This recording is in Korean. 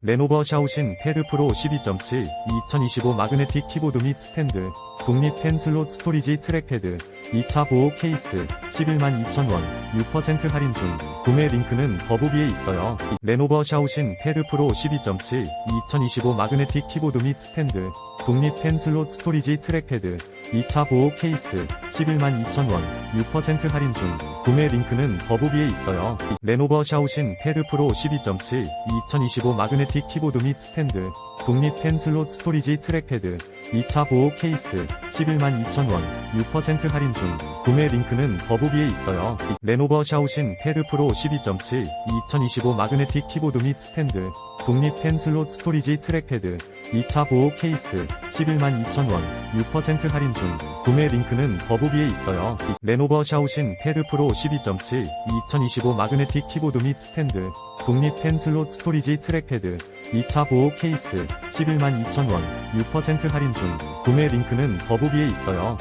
레노버 샤오신 패드 프로 12.7 2025 마그네틱 키보드 및 스탠드 독립 펜 슬롯 스토리지 트랙패드 2차 보호 케이스 11만 2천원 6% 할인 중 구매 링크는 더보기에 있어요. 레노버 샤오신 패드 프로 12.7 2025 마그네틱 키보드 및 스탠드 독립 펜 슬롯 스토리지 트랙패드 2차 보호 케이스 11만 2천원 6% 할인 중 구매 링크는 더보기에 있어요. 레노버 샤오신 패드 프로 12.7 2025 마그네틱 키보드 및 스탠드 독립 펜 슬롯 스토리지 트랙패드 2차 보호 케이스 11만 2천원 6% 할인 중 구매 링크는 더보기에 있어요. 레노버 샤오신 패드 프로 12.7 2025 마그네틱 키보드 및 스탠드 독립 펜 슬롯 스토리지 트랙패드 2차 보호 케이스 11만 2천원 6% 할인 중 구매 링크는 더보기에 있어요. 레노버 샤오신 패드 프로 12.7 2025 마그네틱 키보드 및 스탠드 독립 펜 슬롯 스토리지 트랙패드 2차 보호 케이스 11만 2천원 6% 할인 중 구매 링크는 더보기에 있어요.